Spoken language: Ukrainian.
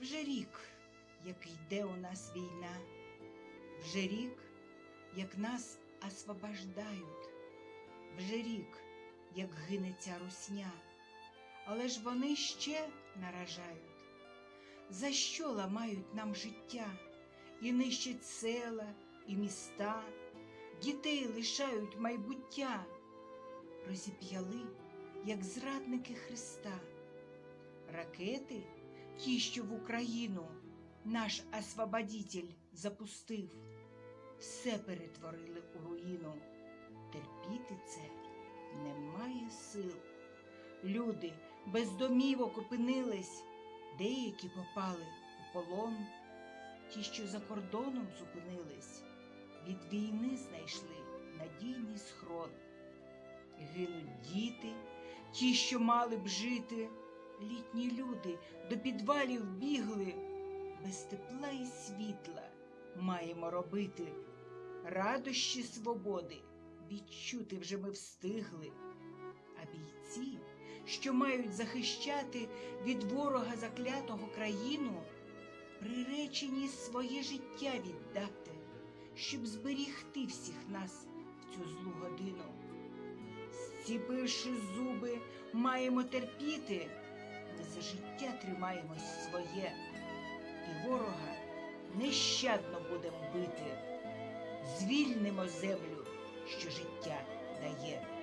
Вже рік, як йде у нас війна, вже рік, як нас освобождають, вже рік, як гине ця русня, але ж вони ще наражають. За що ламають нам життя? І нищать села і міста, дітей лишають майбуття, розіп'яли, як зрадники Христа. Ракети, ті, що в Україну наш освободитель запустив, все перетворили у руїну. Терпіти це немає сил. Люди без домівок опинились, деякі попали у полон, ті, що за кордоном зупинились, від війни знайшли надійний схрон. Гинуть діти, ті, що мали б жити, літні люди до підвалів бігли, без тепла і світла маємо робити. Радощі свободи відчути вже ми встигли. А бійці, що мають захищати від ворога заклятого країну, приречені своє життя віддати, щоб зберігти всіх нас в цю злу годину. Зціпивши зуби, маємо терпіти, за життя тримаємось своє, і ворога нещадно будемо бити, звільнимо землю, що життя дає.